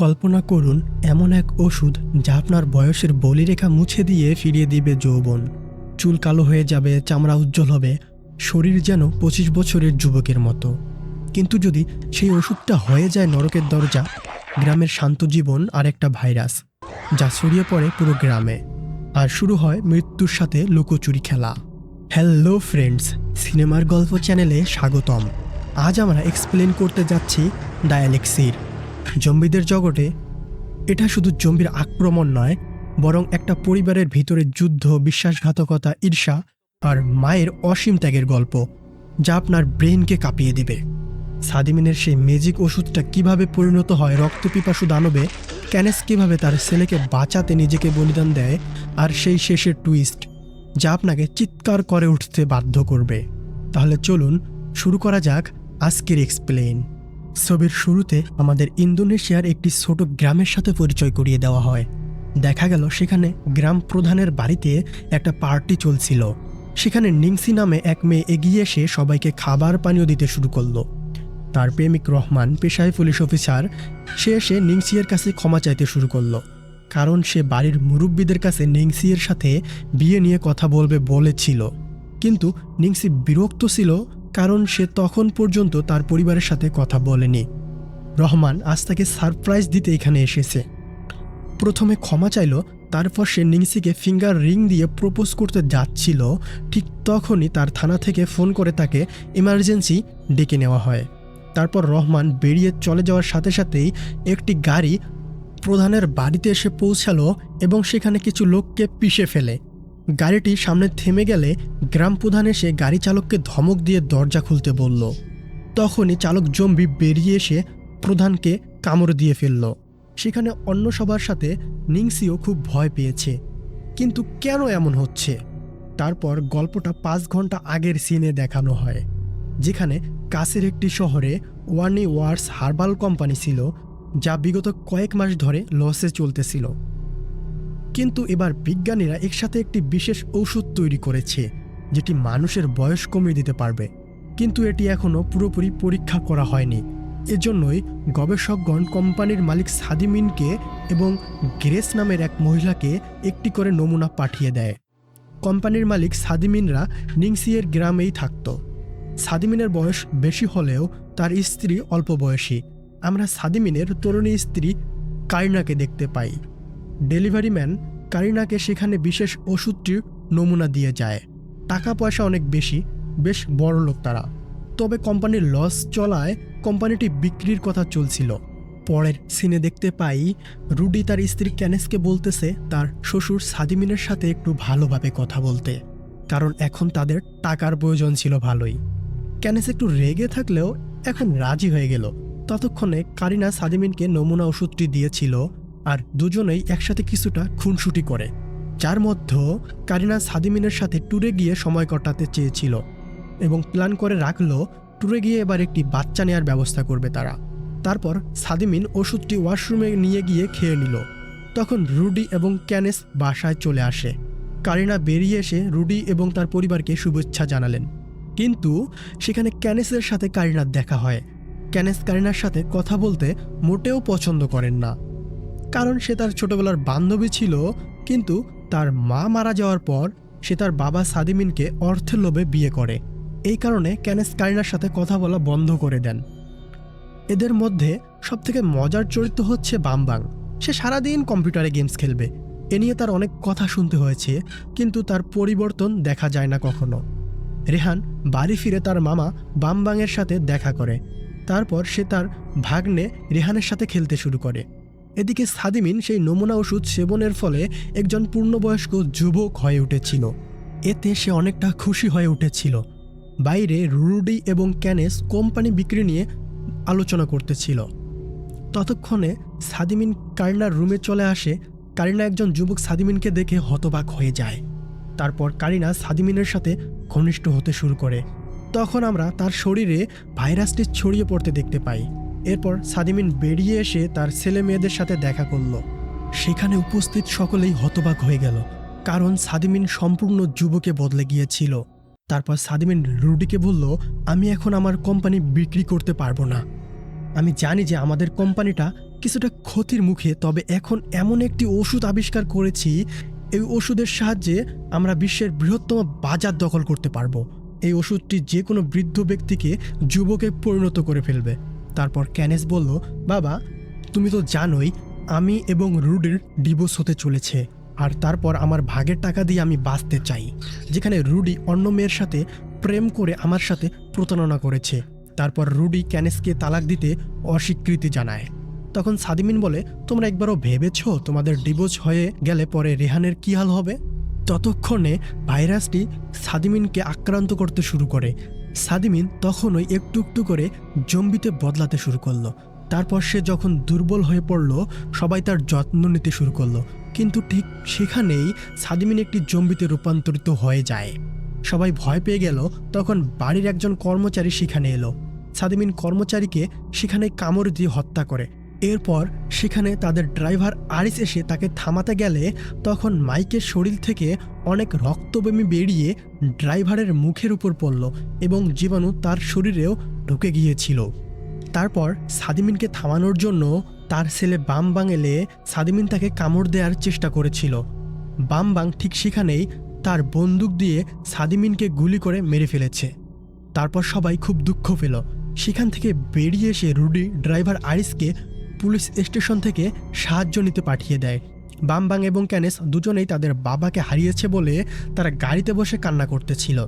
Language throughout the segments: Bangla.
কল্পনা করুন, এমন এক ওষুধ যা আপনার বয়সের বলিরেখা মুছে দিয়ে ফিরিয়ে দিবে যৌবন। চুল কালো হয়ে যাবে, চামড়া উজ্জ্বল হবে, শরীর যেন পঁচিশ বছরের যুবকের মতো। কিন্তু যদি সেই ওষুধটা হয়ে যায় নরকের দরজা, গ্রামের শান্ত জীবন আর একটা ভাইরাস, যা ছড়িয়ে পড়ে পুরো গ্রামে। আর শুরু হয় মৃত্যুর সাথে লুকোচুরি খেলা। হ্যালো ফ্রেন্ডস, সিনেমার গল্প চ্যানেলে স্বাগতম। আজ আমরা এক্সপ্লেন করতে যাচ্ছি ডায়ালেক্সির। জম্বিদের জগতে এটা শুধু জম্বির আক্রমণ নয়, বরং একটা পরিবারের ভিতরে যুদ্ধ, বিশ্বাসঘাতকতা, ঈর্ষা আর মায়ের অসীম ত্যাগের গল্প, যা আপনার ব্রেনকে কাঁপিয়ে দিবে। সাদিমিনের সেই ম্যাজিক ওষুধটা কীভাবে পরিণত হয়, রক্তপিপাসু দানবে, ক্যানেস কীভাবে তার ছেলেকে বাঁচাতে নিজেকে বলিদান দেয়, আর সেই শেষের টুইস্ট, যা আপনাকে চিৎকার করে উঠতে বাধ্য করবে। তাহলে চলুন, শুরু করা যাক আজকের এক্সপ্লেন ছবির শুরুতে আমাদের ইন্দোনেশিয়ার একটি ছোট গ্রামের সাথে পরিচয় করিয়ে দেওয়া হয়। দেখা গেল সেখানে গ্রাম প্রধানের বাড়িতে একটা পার্টি চলছিল। সেখানে নিংসি নামে এক মেয়ে এগিয়ে এসে সবাইকে খাবার পানীয় দিতে শুরু করল। তার প্রেমিক রহমান, পেশায় পুলিশ অফিসার, সে এসে নিংসিয়ের কাছে ক্ষমা চাইতে শুরু করল। কারণ সে বাড়ির মুরব্বীদের কাছে নিংসিয়ের সাথে বিয়ে নিয়ে কথা বলবে বলেছিল। কিন্তু নিংসি বিরক্ত ছিল কারণ সে তখন পর্যন্ত তার পরিবারের সাথে কথা বলেনি। রহমান আজ তাকে সারপ্রাইজ দিতে এখানে এসেছে। প্রথমে ক্ষমা চাইল, তারপর সে নিংসিকে ফিঙ্গার রিং দিয়ে প্রপোজ করতে যাচ্ছিল। ঠিক তখনই তার থানা থেকে ফোন করে তাকে ইমার্জেন্সি ডেকে নেওয়া হয়। তারপর রহমান বেরিয়ে চলে যাওয়ার সাথে সাথেই একটি গাড়ি প্রধানের বাড়িতে এসে পৌঁছালো এবং সেখানে কিছু লোককে পিষে ফেলে। গাড়িটি সামনে থেমে গেলে গ্রাম প্রধান এসে গাড়ি চালককে ধমক দিয়ে দরজা খুলতে বলল। তখনই চালক জম্বি বেরিয়ে এসে প্রধানকে কামড় দিয়ে ফেলল। সেখানে অন্য সবার সাথে নিংসিও খুব ভয় পেয়েছে। কিন্তু কেন এমন হচ্ছে? তারপর গল্পটা পাঁচ ঘণ্টা আগের সিনে দেখানো হয়, যেখানে কাছের একটি শহরে ওয়ানি ওয়ার্স হার্বাল কোম্পানি ছিল, যা বিগত কয়েক মাস ধরে লসে চলতেছিল। কিন্তু এবার বিজ্ঞানীরা একসাথে একটি বিশেষ ঔষধ তৈরি করেছে, যেটি মানুষের বয়স কমিয়ে দিতে পারবে। কিন্তু এটি এখনও পুরোপুরি পরীক্ষা করা হয়নি। এজন্যই গবেষকগণ কোম্পানির মালিক সাদিমিনকে এবং গ্রেস নামের এক মহিলাকে একটি করে নমুনা পাঠিয়ে দেয়। কোম্পানির মালিক সাদিমিনরা নিংসিয়ের গ্রামেই থাকত। সাদিমিনের বয়স বেশি হলেও তার স্ত্রী অল্প বয়সী। আমরা সাদিমিনের তরুণী স্ত্রী কারিনাকে দেখতে পাই। ডেলিভারি ম্যান কারিনাকে সেখানে বিশেষ ওষুধটির নমুনা দিয়ে যায়। টাকা পয়সা অনেক বেশি, বেশ বড় লোক তারা। তবে কোম্পানির লস চলায় কোম্পানিটি বিক্রির কথা চলছিল। পরের সিনে দেখতে পাই, রুডি তার স্ত্রী ক্যানেসকে বলতেছে তার শ্বশুর সাদিমিনের সাথে একটু ভালোভাবে কথা বলতে, কারণ এখন তাদের টাকার প্রয়োজন ছিল ভালোই। ক্যানেস একটু রেগে থাকলেও এখন রাজি হয়ে গেল। ততক্ষণে কারিনা সাদিমিনকে নমুনা ওষুধটি দিয়েছিল আর দুজনেই একসাথে কিছুটা খুনসুটি করে। যার মধ্যে কারিনা সাদিমিনের সাথে ট্যুরে গিয়ে সময় কাটাতে চেয়েছিল এবং প্ল্যান করে রাখল ট্যুরে গিয়ে এবার একটি বাচ্চা নেওয়ার ব্যবস্থা করবে তারা। তারপর সাদিমিন ওষুধটি ওয়াশরুমে নিয়ে গিয়ে খেয়ে নিল। তখন রুডি এবং ক্যানেস বাসায় চলে আসে। কারিনা বেরিয়ে এসে রুডি এবং তার পরিবারকে শুভেচ্ছা জানালেন। কিন্তু সেখানে ক্যানেসের সাথে কারিনার দেখা হয়। ক্যানেস কারিনার সাথে কথা বলতে মোটেও পছন্দ করেন না। কারণ সে তার ছোটবেলার বান্ধবী ছিল, কিন্তু তার মা মারা যাওয়ার পর সে তার বাবা সাদিমিনকে অর্থের লোভে বিয়ে করে। এই কারণে ক্যানেস কারিনার সাথে কথা বলা বন্ধ করে দেন। এদের মধ্যে সবথেকে মজার চরিত্র হচ্ছে বামবাং। সে সারাদিন কম্পিউটারে গেমস খেলবে। এ নিয়ে তার অনেক কথা শুনতে হয়েছে, কিন্তু তার পরিবর্তন দেখা যায় না কখনো। রেহান বাড়ি ফিরে তার মামা বামবাংয়ের সাথে দেখা করে। তারপর সে তার ভাগ্নে রেহানের সাথে খেলতে শুরু করে। এদিকে সাদিমিন সেই নমুনা ওষুধ সেবনের ফলে একজন পূর্ণবয়স্ক যুবক হয়ে উঠেছিল। এতে সে অনেকটা খুশি হয়ে উঠেছিল। বাইরে রুডি এবং ক্যানেস কোম্পানি বিক্রি নিয়ে আলোচনা করতেছিল। ততক্ষণে সাদিমিন কারিনার রুমে চলে আসে। কারিনা একজন যুবক সাদিমিনকে দেখে হতবাক হয়ে যায়। তারপর কারিনা সাদিমিনের সাথে ঘনিষ্ঠ হতে শুরু করে। তখন আমরা তার শরীরে ভাইরাসটি ছড়িয়ে পড়তে দেখতে পাই। এরপর সাদিমিন বেরিয়ে এসে তার ছেলে মেয়েদের সাথে দেখা করল। সেখানে উপস্থিত সকলেই হতবাক হয়ে গেল, কারণ সাদিমিন সম্পূর্ণ যুবকে বদলে গিয়েছিল। তারপর সাদিমিন রুডিকে বলল, আমি এখন আমার কোম্পানি বিক্রি করতে পারব না। আমি জানি যে আমাদের কোম্পানিটা কিছুটা ক্ষতির মুখে, তবে এখন এমন একটি ওষুধ আবিষ্কার করেছি, এই ওষুধের সাহায্যে আমরা বিশ্বের বৃহত্তম বাজার দখল করতে পারব। এই ওষুধটি যে কোনো বৃদ্ধ ব্যক্তিকে যুবকে পরিণত করে ফেলবে। তারপর ক্যানেস বলল, বাবা, তুমি তো জানোই আমি এবং রুডির ডিভোর্স হতে চলেছে, আর তারপর আমার ভাগের টাকা দিয়ে আমি বাঁচতে চাই। যেখানে রুডি অন্য মেয়ের সাথে প্রেম করে আমার সাথে প্রতারণা করেছে। তারপর রুডি ক্যানেসকে তালাক দিতে অস্বীকৃতি জানায়। তখন সাদিমিন বলে, তোমরা একবারও ভেবেছ তোমাদের ডিভোর্স হয়ে গেলে পরে রেহানের কী হাল হবে? ততক্ষণে ভাইরাসটি সাদিমিনকে আক্রান্ত করতে শুরু করে সাদিমিন তখন ওই একটু একটু করে জম্বিতে বদলাতে শুরু করল। তারপর সে যখন দুর্বল হয়ে পড়ল, সবাই তার যত্ন নিতে শুরু করল। কিন্তু ঠিক সেখানেই সাদিমিন একটি জম্বিতে রূপান্তরিত হয়ে যায়। সবাই ভয় পেয়ে গেল, তখন বাড়ির একজন কর্মচারী সেখানে এলো। সাদিমিন কর্মচারীকে সেখানে কামড় দিয়ে হত্যা করে। এরপর সেখানে তাদের ড্রাইভার আরিস এসে তাকে থামাতে গেলে তখন মাইকের শরীর থেকে অনেক রক্তবমি বেরিয়ে ড্রাইভারের মুখের উপর পড়ল এবং জীবাণু তার শরীরেও ঢুকে গিয়েছিল। তারপর সাদিমিনকে থামানোর জন্য তার ছেলে বামবাং এলে সাদিমিন তাকে কামড় দেওয়ার চেষ্টা করেছিল। বামবাং ঠিক সেখানেই তার বন্দুক দিয়ে সাদিমিনকে গুলি করে মেরে ফেলেছে। তারপর সবাই খুব দুঃখ পেল। সেখান থেকে বেরিয়ে এসে রুডি ড্রাইভার আরিসকে পুলিশ স্টেশন থেকে সাহায্য নিতে পাঠিয়ে দেয়। বামবাং এবং ক্যানেস দুজনেই তাদের বাবাকে হারিয়েছে বলে তারা গাড়িতে বসে কান্না করতেছিল।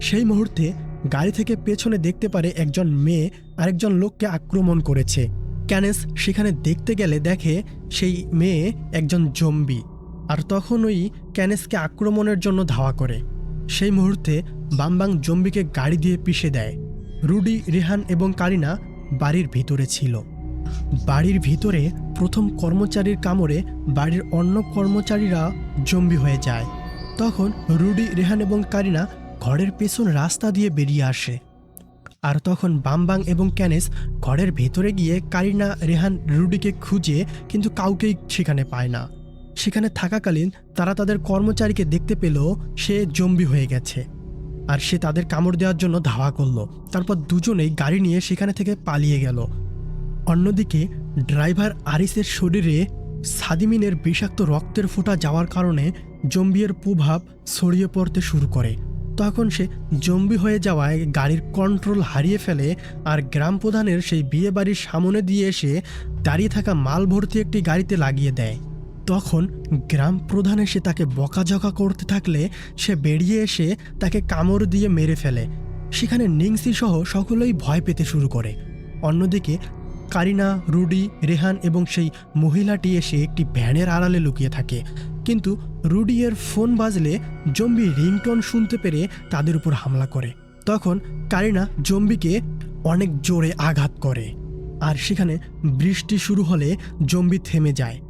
সেই মুহূর্তে গাড়ি থেকে পেছনে দেখতে পারে একজন মেয়ে আরেকজন লোককে আক্রমণ করেছে। ক্যানেস সেখানে দেখতে গেলে দেখে সেই মেয়ে একজন জম্বি আর তখনই ক্যানেসকে আক্রমণের জন্য ধাওয়া করে। সেই মুহূর্তে বামবাং জম্বিকে গাড়ি দিয়ে পিষে দেয়। রুডি, রেহান এবং কারিনা বাড়ির ভিতরে ছিল। বাড়ির ভিতরে প্রথম কর্মচারীর কামড়ে বাড়ির অন্য কর্মচারীরা জম্বি হয়ে যায়। তখন রুডি, রেহান এবং কারিনা ঘরের পেছন রাস্তা দিয়ে বেরিয়ে আসে। আর তখন বামবাং এবং ক্যানেস ঘরের ভেতরে গিয়ে কারিনা, রেহান, রুডিকে খুঁজে কিন্তু কাউকেই সেখানে পায় না। সেখানে থাকাকালীন তারা তাদের কর্মচারীকে দেখতে পেল সে জম্বি হয়ে গেছে। আর সে তাদের কামড় দেওয়ার জন্য ধাওয়া করল। তারপর দুজনেই গাড়ি নিয়ে সেখানে থেকে পালিয়ে গেল। অন্যদিকে, ড্রাইভার আরিসের শরীরে সাদিমিনের বিষাক্ত রক্তের ফোঁটা যাওয়ার কারণে জম্বিয়ের প্রভাব ছড়িয়ে পড়তে শুরু করে। তখন সে জম্বি হয়ে যাওয়ায় গাড়ির কন্ট্রোল হারিয়ে ফেলে আর গ্রাম প্রধানের সেই বিয়ে বাড়ির সামনে দিয়ে এসে দাঁড়িয়ে থাকা মাল ভর্তি একটি গাড়িতে লাগিয়ে দেয়। তখন গ্রাম প্রধান এসে তাকে বকাঝকা করতে থাকলে সে বেরিয়ে এসে তাকে কামড় দিয়ে মেরে ফেলে। সেখানে নিংসি সহ সকলেই ভয় পেতে শুরু করে। অন্যদিকে কারিনা, রুডি, রেহান এবং সেই মহিলাটি এসে একটি ভ্যানের আড়ালে লুকিয়ে থাকে। কিন্তু রুডি এর ফোন বাজলে জম্বি রিংটোন শুনতে পেরে তাদের উপর হামলা করে। তখন কারিনা জম্বিকে অনেক জোরে আঘাত করে। আর সেখানে বৃষ্টি শুরু হলে জম্বি থেমে যায়।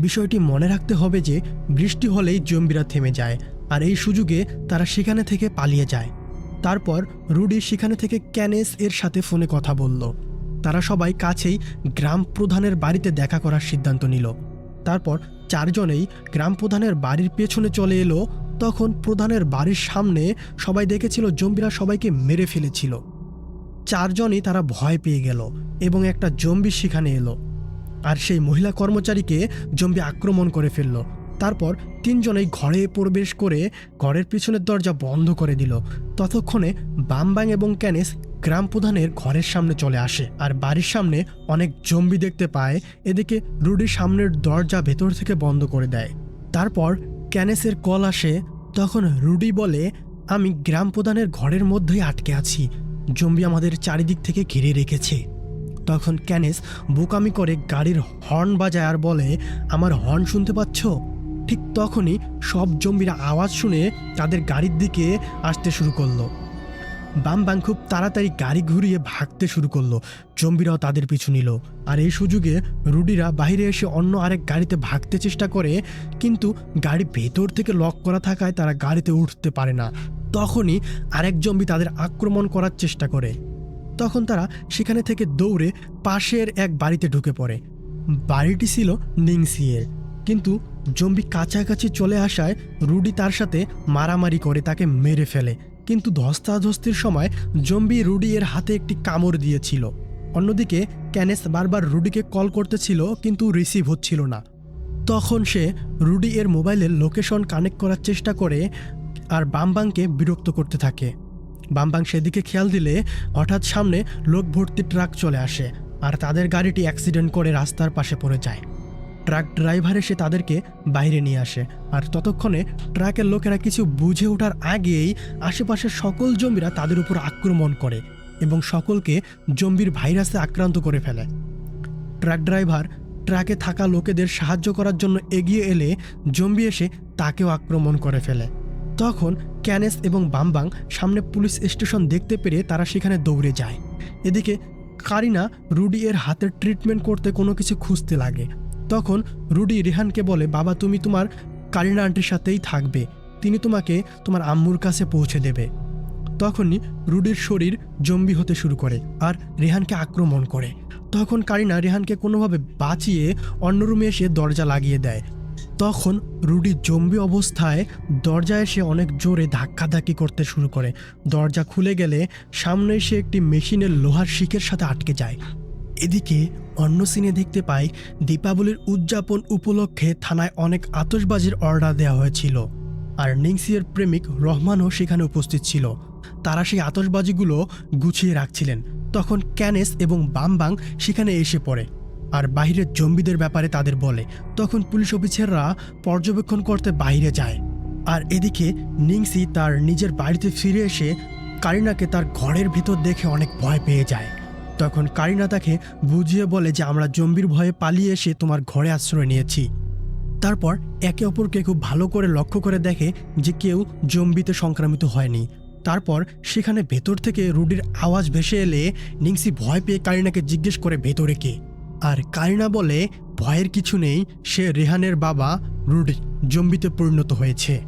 বিষয়টি মনে রাখতে হবে যে, বৃষ্টি হলেই জম্বিরা থেমে যায়, আর এই সুযোগে তারা সেখানে থেকে পালিয়ে যায়। তারপর রুডি সেখানে থেকে ক্যানেস এর সাথে ফোনে কথা বলল। তারা সবাই কাছেই গ্রাম প্রধানের বাড়িতে দেখা করার সিদ্ধান্ত নিল। তারপর চারজনেই গ্রাম প্রধানের বাড়ির পেছনে চলে এলো। তখন প্রধানের বাড়ির সামনে সবাই দেখেছিল জম্বিরা সবাইকে মেরে ফেলেছিল। চারজনই তারা ভয় পেয়ে গেল এবং একটা জম্বি সেখানে এলো। আর সেই মহিলা কর্মচারীকে জম্বি আক্রমণ করে ফেলল। তারপর তিনজনেই ঘরে প্রবেশ করে ঘরের পিছনের দরজা বন্ধ করে দিল। ততক্ষণে বামবাং এবং ক্যানেস গ্রাম প্রধানের ঘরের সামনে চলে আসে আর বাড়ির সামনে অনেক জম্বি দেখতে পায়। এদিকে রুডির সামনের দরজা ভেতর থেকে বন্ধ করে দেয়। তারপর ক্যানেসের কল আসে। তখন রুডি বলে, আমি গ্রাম প্রধানের ঘরের মধ্যেই আটকে আছি। জম্বি আমাদের চারিদিক থেকে ঘিরে রেখেছে। তখন ক্যানেস বোকামি করে গাড়ির হর্ন বাজায় আর বলে, আমার হর্ন শুনতে পাচ্ছ? ঠিক তখনই সব জম্বিরা আওয়াজ শুনে তাদের গাড়ির দিকে আসতে শুরু করল। বাম বাং খুব তাড়াতাড়ি গাড়ি ঘুরিয়ে ভাগতে শুরু করল। জম্বিরাও তাদের পিছু নিল। আর এই সুযোগে রুডিরা বাইরে এসে অন্য আরেক গাড়িতে ভাগতে চেষ্টা করে, কিন্তু গাড়ি ভেতর থেকে লক করা থাকায় তারা গাড়িতে উঠতে পারে না। তখনই আরেক জম্বি তাদের আক্রমণ করার চেষ্টা করে। তখন তারা সেখানে থেকে দৌড়ে পাশের এক বাড়িতে ঢুকে পড়ে। বাড়িটি ছিল নিংসিয়ের। কিন্তু জম্বি কাছাকাছি চলে আসায় রুডি তার সাথে মারামারি করে তাকে মেরে ফেলে। কিন্তু ধস্তাধস্তির সময় জম্বি রুডি এর হাতে একটি কামড় দিয়েছিল। অন্যদিকে ক্যানেস বারবার রুডিকে কল করতেছিল, কিন্তু রিসিভ হচ্ছিল না। তখন সে রুডি এর মোবাইলের লোকেশন কানেক্ট করার চেষ্টা করে আর বামবাংকে বিরক্ত করতে থাকে। বামবাং সেদিকে খেয়াল দিলে হঠাৎ সামনে লোক ভর্তি ট্রাক চলে আসে আর তাদের গাড়িটি অ্যাক্সিডেন্ট করে রাস্তার পাশে পড়ে যায়। ট্রাক ড্রাইভার এসে তাদেরকে বাইরে নিয়ে আসে। আর ততক্ষণে ট্রাকের লোকেরা কিছু বুঝে ওঠার আগেই আশেপাশের সকল জম্বিরা তাদের উপর আক্রমণ করে এবং সকলকে জম্বির ভাইরাসে আক্রান্ত করে ফেলে। ট্রাক ড্রাইভার ট্রাকে থাকা লোকেদের সাহায্য করার জন্য এগিয়ে এলে জম্বি এসে তাকেও আক্রমণ করে ফেলে। তখন ক্যানেস এবং বামবাং সামনে পুলিশ স্টেশন দেখতে পেরে তারা সেখানে দৌড়ে যায়। এদিকে কারিনা রুডি এর হাতের ট্রিটমেন্ট করতে কোনো কিছু খুঁজতে লাগে। তখন রুডি রেহানকে বলে, বাবা, তুমি তোমার কারিনা আন্টির সাথেই থাকবে। তিনি তোমাকে তোমার আম্মুর কাছে পৌঁছে দেবে। তখনই রুডির শরীর জম্বি হতে শুরু করে আর রেহানকে আক্রমণ করে। তখন কারিনা রেহানকে কোনোভাবে বাঁচিয়ে অন্য রুমে এসে দরজা লাগিয়ে দেয়। তখন রুডি জম্বি অবস্থায় দরজায় এসে অনেক জোরে ধাক্কাধাক্কি করতে শুরু করে। দরজা খুলে গেলে সামনে এসে একটি মেশিনের লোহার শিকের সাথে আটকে যায়। এদিকে অন্য সিনে দেখতে পাই, দীপাবলির উদযাপন উপলক্ষে থানায় অনেক আতশবাজির অর্ডার দেওয়া হয়েছিল। আর নিংসিয়ের প্রেমিক রহমানও সেখানে উপস্থিত ছিল। তারা সেই আতশবাজিগুলো গুছিয়ে রাখছিলেন। তখন ক্যানেস এবং বামবাং সেখানে এসে পড়ে। আর বাইরের জম্বিদের ব্যাপারে তাদের বলে, তখন পুলিশ অফিসাররা পর্যবেক্ষণ করতে বাইরে যায়। আর এদিকে নিংসি তার নিজের বাড়িতে ফিরে এসে কারিনাকে তার ঘরের ভেতর দেখে অনেক ভয় পেয়ে যায়। তখন কারিনা তাকে বুঝিয়ে বলে যে আমরা জম্বির ভয়ে পালিয়ে এসে তোমার ঘরে আশ্রয় নিয়েছি। তারপর একে অপরকে খুব ভালো করে লক্ষ্য করে দেখে যে কেউ জম্বিতে সংক্রামিত হয়নি। তারপর সেখানে ভেতর থেকে রুডির আওয়াজ ভেসে এলে নিংসি ভয় পেয়ে কারিনাকে জিজ্ঞেস করে, ভেতরে কে? আর কারিনা বলে, ভয়ের কিছু নেই, সে রেহানের বাবা রুডি জম্বিতে পরিণত হয়েছে।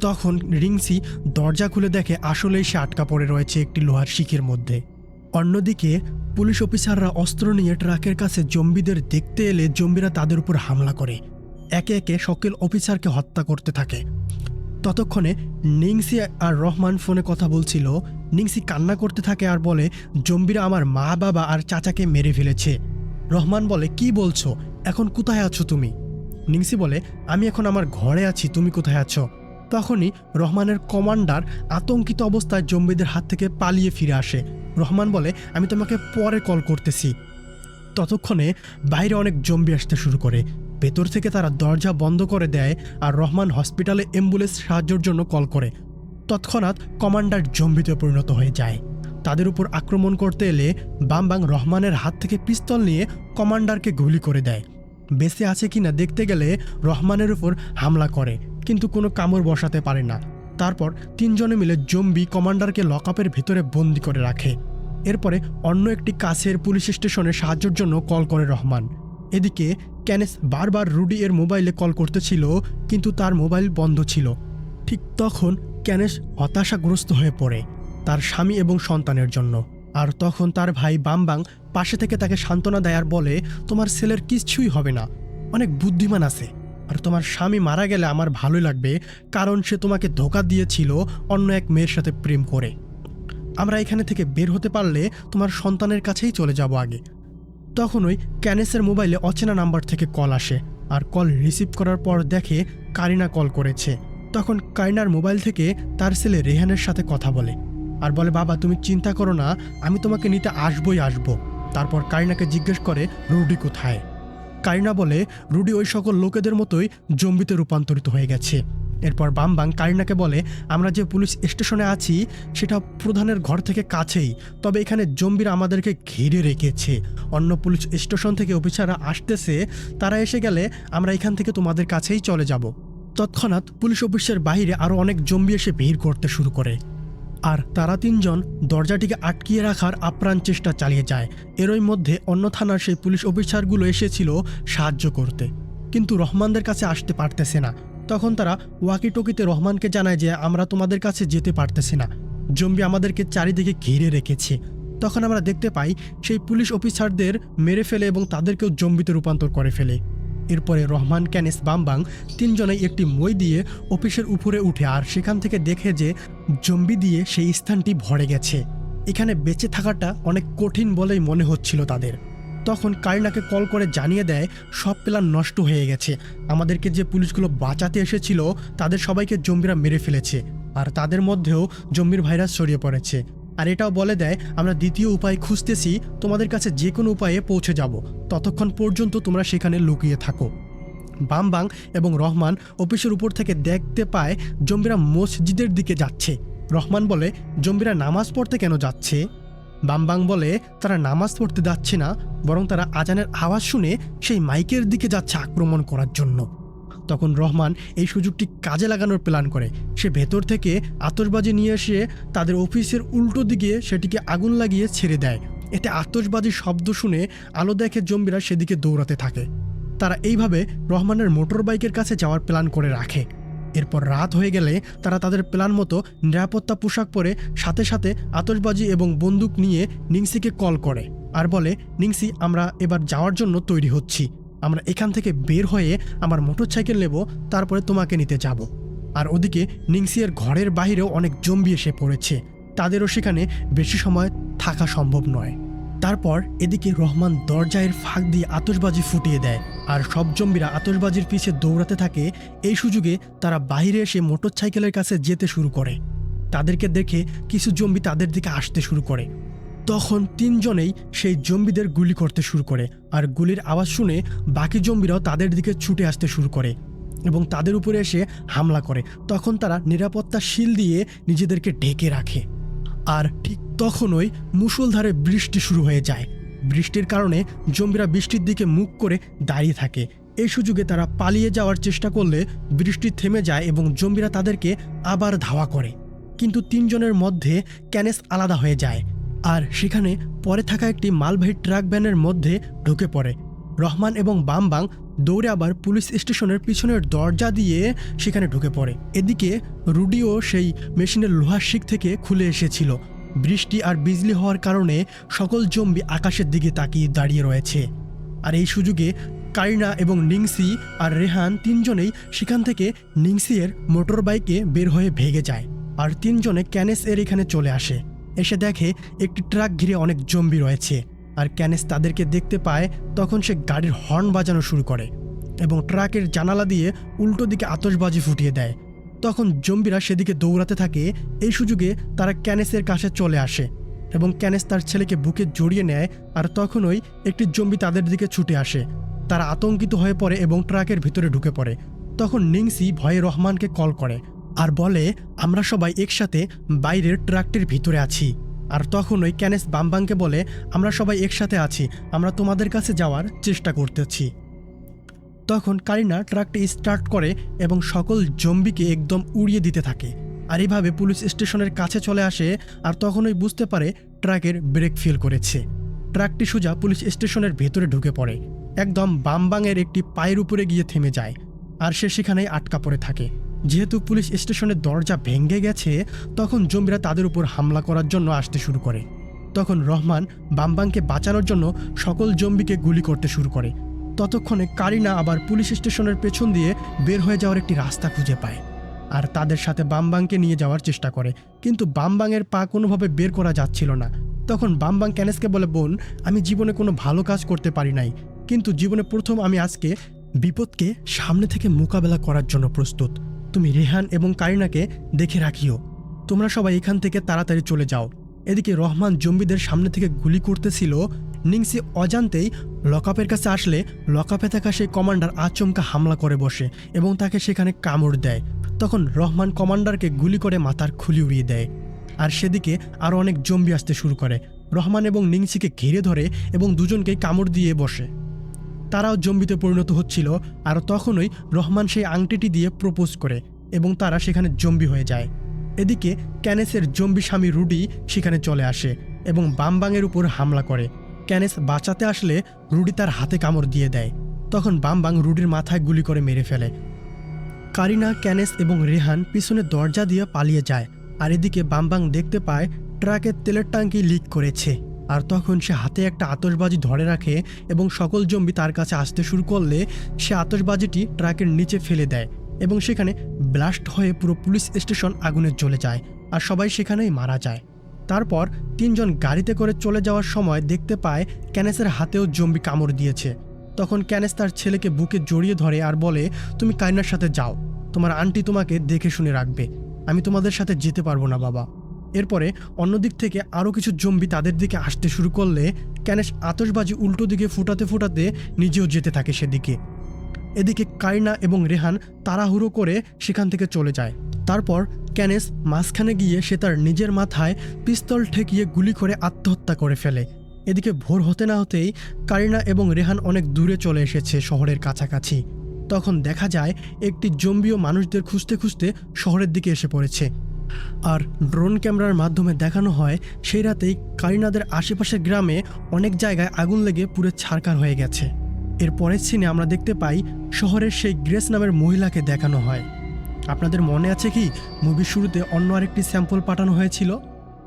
তখন রিংসি দরজা খুলে দেখে আসলেই সে আটকা পড়ে রয়েছে একটি লোহার শিখের মধ্যে। অন্যদিকে, পুলিশ অফিসাররা অস্ত্র নিয়ে ট্রাকের কাছে জম্বিদের দেখতে এলে জম্বিরা তাদের উপর হামলা করে। একে একে সকল অফিসারকে হত্যা করতে থাকে। ততক্ষণে নিংসি আর রহমান ফোনে কথা বলছিল, নিংসি কান্না করতে থাকে আর বলে, জম্বিরা আমার মা, বাবা আর চাচাকে মেরে ফেলেছে। রহমান বলে, কি বলছো? এখন কোথায় আছো তুমি? নিংসি বলে, আমি এখন আমার ঘরে আছি, তুমি কোথায় আছো? তখনই রহমানের কমান্ডার আতঙ্কিত অবস্থায় জম্বিদের হাত থেকে পালিয়ে ফিরে আসে। রহমান বলে, আমি তোমাকে পরে কল করতেছি। ততক্ষণে বাইরে অনেক জম্বি আসতে শুরু করে। ভেতর থেকে তারা দরজা বন্ধ করে দেয় আর রহমান হসপিটালে অ্যাম্বুলেন্স সাহায্যের জন্য কল করে। তৎক্ষণাৎ কমান্ডার জম্বিতে পরিণত হয়ে যায়। তাদের উপর আক্রমণ করতে এলে বামবাং রহমানের হাত থেকে পিস্তল নিয়ে কমান্ডারকে গুলি করে দেয়। বেঁচে আছে কিনা দেখতে গেলে রহমানের উপর হামলা করে। কিন্তু কোনো কামড় বসাতে পারে না। তারপর তিনজনে মিলে জম্বি কমান্ডারকে লকআপের ভেতরে বন্দি করে রাখে। এরপরে অন্য একটি কাছের পুলিশ স্টেশনে সাহায্যের জন্য কল করে রহমান। এদিকে ক্যানেস বারবার রুডি এর মোবাইলে কল করতেছিল, কিন্তু তার মোবাইল বন্ধ ছিল। ঠিক তখন ক্যানেস হতাশাগ্রস্ত হয়ে পড়ে তার স্বামী এবং সন্তানের জন্য। আর তখন তার ভাই বামবাং পাশে থেকে তাকে সান্ত্বনা দেয় আর বলে, তোমার ছেলের কিছুই হবে না। অনেক বুদ্ধিমান আছে। আর তোমার স্বামী মারা গেলে আমার ভালোই লাগবে, কারণ সে তোমাকে ধোকা দিয়েছিল অন্য এক মেয়ের সাথে প্রেম করে। আমরা এখানে থেকে বের হতে পারলে তোমার সন্তানের কাছেই চলে যাব আগে। তখন ওই ক্যানেসের মোবাইলে অচেনা নাম্বার থেকে কল আসে, আর কল রিসিভ করার পর দেখে কারিনা কল করেছে। তখন কারিনার মোবাইল থেকে তার ছেলে রেহানের সাথে কথা বলে, আর বলে, বাবা, তুমি চিন্তা করো না, আমি তোমাকে নিতে আসবই আসব। তারপর কারিনাকে জিজ্ঞেস করে, রুডি কোথায়? কারিনা বলে রুডি ওই সকল লোকেদের মতোই জম্বিতে রূপান্তরিত হয়ে গেছে। এরপর বামবাং কারিনাকে বলে, আমরা যে পুলিশ স্টেশনে আছি, সেটা প্রধানের ঘর থেকে কাছেই। তবে এখানে জম্বিরা আমাদেরকে ঘিরে রেখেছে। অন্য পুলিশ স্টেশন থেকে অফিসাররা আসতেছে, তারা এসে গেলে আমরা এখান থেকে তোমাদের কাছেই চলে যাব। তৎক্ষণাৎ পুলিশ অফিসের বাইরে আরও অনেক জম্বি এসে ভিড় করতে শুরু করে। আর তারা তিনজন দরজাটিকে আটকিয়ে রাখার আপ্রাণ চেষ্টা চালিয়ে যায়। এরই মধ্যে অন্য থানার সেই পুলিশ অফিসারগুলো এসেছিল সাহায্য করতে। কিন্তু রহমানদের কাছে আসতে পারতেছে না। তখন তারা ওয়াকিটকিতে রহমানকে জানায় যে, আমরা তোমাদের কাছে যেতে পারতেছি না। জম্বি আমাদেরকে চারিদিকে ঘিরে রেখেছে। তখন আমরা দেখতে পাই সেই পুলিশ অফিসারদের মেরে ফেলে এবং তাদেরকেও জম্বিতে রূপান্তর করে ফেলে। এরপরে রহমান, ক্যানেস, বামবাং তিনজনেই একটি মই দিয়ে অফিসের উপরে উঠে আর সেখান থেকে দেখে যে জম্বি দিয়ে সেই স্থানটি ভরে গেছে। এখানে বেঁচে থাকাটা অনেক কঠিন বলেই মনে হচ্ছিল তাদের। তখন কারিনাকে কল করে জানিয়ে দেয়, সব প্ল্যান নষ্ট হয়ে গেছে। আমাদেরকে যে পুলিশগুলো বাঁচাতে এসেছিল, তাদের সবাইকে জম্বিরা মেরে ফেলেছে। আর তাদের মধ্যেও জম্বির ভাইরাস ছড়িয়ে পড়েছে। আর এটাও বলে দেয়, আমরা দ্বিতীয় উপায় খুঁজতেছি, তোমাদের কাছে যে কোনো উপায়ে পৌঁছে যাব। ততক্ষণ পর্যন্ত তোমরা সেখানে লুকিয়ে থাকো। বামবাং এবং রহমান অফিসের উপর থেকে দেখতে পায় জম্বিরা মসজিদের দিকে যাচ্ছে। রহমান বলে, জম্বিরা নামাজ পড়তে কেন যাচ্ছে? বামবাং বলে, তারা নামাজ পড়তে যাচ্ছে না, বরং তারা আজানের আওয়াজ শুনে সেই মাইকের দিকে যাচ্ছে আক্রমণ করার জন্য। তখন রহমান এই সুযোগটি কাজে লাগানোর প্ল্যান করে। সে ভেতর থেকে আতশবাজি নিয়ে এসে তাদের অফিসের উল্টো দিকে সেটিকে আগুন লাগিয়ে ছেড়ে দেয়। এতে আতশবাজির শব্দ শুনে আলো দেখে জম্বিরা সেদিকে দৌড়াতে থাকে। তারা এইভাবে রহমানের মোটর বাইকের কাছে যাওয়ার প্ল্যান করে রাখে। এরপর রাত হয়ে গেলে তারা তাদের প্ল্যান মতো নিরাপত্তা পোশাক পরে সাথে সাথে আতশবাজি এবং বন্দুক নিয়ে নিংসিকে কল করে আর বলে, নিংসি, আমরা এবার যাওয়ার জন্য তৈরি হচ্ছি। আমরা এখান থেকে বের হয়ে আমার মোটরসাইকেল নেব, তারপরে তোমাকে নিতে যাব। আর ওদিকে নিংসিয়ের ঘরের বাইরেও অনেক জম্বি এসে পড়েছে। তাদেরও সেখানে বেশি সময় থাকা সম্ভব নয়। তারপর এদিকে রহমান দরজায়ের ফাঁক দিয়ে আতশবাজি ফুটিয়ে দেয়। আর সব জম্বিরা আতশবাজির পিছে দৌড়াতে থাকে, এই সুযোগে তারা বাইরে এসে মোটরসাইকেলের কাছে যেতে শুরু করে। তাদেরকে দেখে কিছু জম্বি তাদের দিকে আসতে শুরু করে। তখন তিনজনেই সেই জম্বিদের গুলি করতে শুরু করে আর গুলির আওয়াজ শুনে বাকি জম্বিরাও তাদের দিকে ছুটে আসতে শুরু করে এবং তাদের উপরে এসে হামলা করে। তখন তারা নিরাপত্তা শিল দিয়ে নিজেদেরকে ঢেকে রাখে। আর ঠিক তখনই মুষলধারে বৃষ্টি শুরু হয়ে যায়। বৃষ্টির কারণে জম্বিরা বৃষ্টির দিকে মুখ করে দাঁড়িয়ে থাকে। এই সুযোগে তারা পালিয়ে যাওয়ার চেষ্টা করলে বৃষ্টি থেমে যায় এবং জম্বিরা তাদেরকে আবার ধাওয়া করে। কিন্তু তিনজনের মধ্যে ক্যানেস আলাদা হয়ে যায় আর সেখানে পরে থাকা একটি মালবাহী ট্রাক ভ্যানের মধ্যে ঢুকে পড়ে। রহমান এবং বামবাং দৌড়ে আবার পুলিশ স্টেশনের পিছনের দরজা দিয়ে সেখানে ঢুকে পড়ে। এদিকে রুডিও সেই মেশিনের লোহার শিক থেকে খুলে এসেছিল। বৃষ্টি আর বিজলি হওয়ার কারণে সকল জম্বি আকাশের দিকে তাকিয়ে দাঁড়িয়ে রয়েছে। আর এই সুযোগে কারিনা এবং নিংসি আর রেহান তিনজনেই সেখান থেকে নিংসিয়ের মোটর বাইকে বের হয়ে ভেগে যায় আর তিনজনে ক্যানেস এর এখানে চলে আসে। এসে দেখে একটি ট্রাক ঘিরে অনেক জম্বি রয়েছে আর ক্যানেস তাদেরকে দেখতে পায় তখন সে গাড়ির হর্ন বাজানো শুরু করে এবং ট্রাকের জানালা দিয়ে উল্টো দিকে আতশবাজি ফুটিয়ে দেয়। তখন জম্বিরা সেদিকে দৌড়াতে থাকে, এই সুযোগে তারা ক্যানেসের কাছে চলে আসে এবং ক্যানেস তার ছেলেকে বুকে জড়িয়ে নেয় আর তখনই একটি জম্বি তাদের দিকে ছুটে আসে। তারা আতঙ্কিত হয়ে পড়ে এবং ট্রাকের ভিতরে ঢুকে পড়ে। তখন নিংসি ভয়ে রহমানকে কল করে আর বলে, আমরা সবাই একসাথে বাইরের ট্রাকটির ভিতরে আছি। আর তখন ওই ক্যানেস বামবাংকে বলে, আমরা সবাই একসাথে আছি। আমরা তোমাদের কাছে যাওয়ার চেষ্টা করতেছি। তখন কারিনা ট্রাকটি স্টার্ট করে এবং সকল জম্বিকে একদম উড়িয়ে দিতে থাকে। আর এইভাবে পুলিশ স্টেশনের কাছে চলে আসে আর তখনই বুঝতে পারে ট্রাকের ব্রেক ফেল করেছে। ট্রাকটি সোজা পুলিশ স্টেশনের ভেতরে ঢুকে পড়ে। একদম বামবাংয়ের একটি পায়ের উপরে গিয়ে থেমে যায় আর সে সেখানেই আটকা পড়ে থাকে। যেহেতু পুলিশ স্টেশনের দরজা ভেঙে গেছে, তখন জম্বিরা তাদের উপর হামলা করার জন্য আসতে শুরু করে। তখন রহমান বামবাংকে বাঁচানোর জন্য সকল জম্বিকে গুলি করতে শুরু করে। ততক্ষণে কারিনা আবার পুলিশ স্টেশনের পেছন দিয়ে বের হয়ে যাওয়ার একটি রাস্তা খুঁজে পায় আর তাদের সাথে বামবাংকে নিয়ে যাওয়ার চেষ্টা করে। কিন্তু বামবাংয়ের পা কোনোভাবে বের করা যাচ্ছিল না। তখন বামবাং ক্যানেসকে বলে, বোন, আমি জীবনে কোনো ভালো কাজ করতে পারি নাই। কিন্তু জীবনে প্রথম আমি আজকে বিপদকে সামনে থেকে মোকাবেলা করার জন্য প্রস্তুত। তুমি রেহান এবং কারিনাকে দেখে রাখিও। তোমরা সবাই এখান থেকে তাড়াতাড়ি চলে যাও। এদিকে রহমান জম্বিদের সামনে থেকে গুলি করতেছিল নিংসি অজান্তেই লকআপের কাছে আসলে লকআপে থাকা সেই কমান্ডার আচমকা হামলা করে বসে এবং তাকে সেখানে কামড় দেয়। তখন রহমান কমান্ডারকে গুলি করে মাথার খুলি উড়িয়ে দেয়। আর সেদিকে আরও অনেক জম্বি আসতে শুরু করে। রহমান এবং নিংসিকে ঘিরে ধরে এবং দুজনকেই কামড় দিয়ে বসে। তারাও জম্বিতে পরিণত হচ্ছিল, আর তখনই রহমান সেই আংটিটি দিয়ে প্রপোজ করে এবং তারা সেখানে জম্বি হয়ে যায়। এদিকে ক্যানেসের জম্বি স্বামী রুডি সেখানে চলে আসে এবং বামবাংয়ের উপর হামলা করে। ক্যানেস বাঁচাতে আসলে রুডি তার হাতে কামড় দিয়ে দেয়। তখন বামবাং রুডির মাথায় গুলি করে মেরে ফেলে। কারিনা, ক্যানেস এবং রেহান পিছনে দরজা দিয়ে পালিয়ে যায় আর এদিকে বামবাং দেখতে পায় ট্রাকের তেলের ট্যাঙ্কি লিক করেছে আর তখন সে হাতে একটা আতশবাজি ধরে রাখে এবং সকল জম্বি তার কাছে আসতে শুরু করলে সে আতশবাজিটি ট্রাকের নিচে ফেলে দেয় এবং সেখানে ব্লাস্ট হয়ে পুরো পুলিশ স্টেশন আগুনে জ্বলে যায় আর সবাই সেখানেই মারা যায়। তারপর তিনজন গাড়িতে করে চলে যাওয়ার সময় দেখতে পায় ক্যানেসের হাতেও জম্বি কামড় দিয়েছে। তখন ক্যানেস তার ছেলেকে বুকে জড়িয়ে ধরে আর বলে, তুমি কাইনার সাথে যাও। তোমার আন্টি তোমাকে দেখে শুনে রাখবে। আমি তোমাদের সাথে যেতে পারব না, বাবা। এরপরে অন্যদিক থেকে আরও কিছু জম্বি তাদের দিকে আসতে শুরু করলে ক্যানেস আতশবাজি উল্টো দিকে ফুটাতে ফুটাতে নিজেও যেতে থাকে সেদিকে। এদিকে কাইনা এবং রেহান তাড়াহুড়ো করে সেখান থেকে চলে যায়। তারপর ক্যানেস মাঝখানে গিয়ে সে তার নিজের মাথায় পিস্তল ঠেকিয়ে গুলি করে আত্মহত্যা করে ফেলে। এদিকে ভোর হতে না হতেই কারিনা এবং রেহান অনেক দূরে চলে এসেছে শহরের কাছাকাছি। তখন দেখা যায় একটি জম্বিও মানুষদের খুঁজতে খুঁজতে শহরের দিকে এসে পড়েছে। আর ড্রোন ক্যামেরার মাধ্যমে দেখানো হয়, সেই রাতেই কারিনাদের আশেপাশের গ্রামে অনেক জায়গায় আগুন লেগে পুরে ছারকার হয়ে গেছে। এর পরের সিনে আমরা দেখতে পাই শহরের সেই গ্রেস নামের মহিলাকে দেখানো হয়। আপনাদের মনে আছে কি, মুভির শুরুতে অন্য আরেকটি স্যাম্পল পাঠানো হয়েছিল?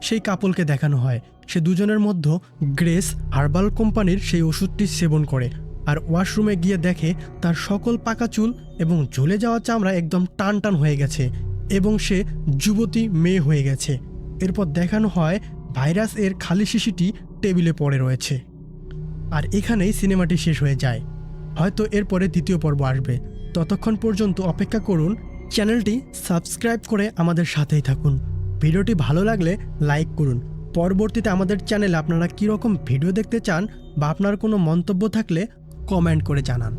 সেই কাপলকে দেখানো হয়। সে দুজনের মধ্যে গ্রেস হার্বাল কোম্পানির সেই ওষুধটি সেবন করে আর ওয়াশরুমে গিয়ে দেখে তার সকল পাকা চুল এবং জ্বলে যাওয়া চামড়া একদম টান টান হয়ে গেছে এবং সে যুবতী মেয়ে হয়ে গেছে। এরপর দেখানো হয় ভাইরাস এর খালি শিশিটি টেবিলে পড়ে রয়েছে। আর এখানেই সিনেমাটি শেষ হয়ে যায়। হয়তো এরপরে দ্বিতীয় পর্ব আসবে। ততক্ষণ পর্যন্ত অপেক্ষা করুন চ্যানেলটি সাবস্ক্রাইব করে আমাদের সাথেই থাকুন। ভিডিওটি ভালো লাগলে লাইক করুন। পরবর্তীতে আমাদের চ্যানেলে আপনারা কীরকম ভিডিও দেখতে চান বা আপনার কোনো মন্তব্য থাকলে কমেন্ট করে জানান।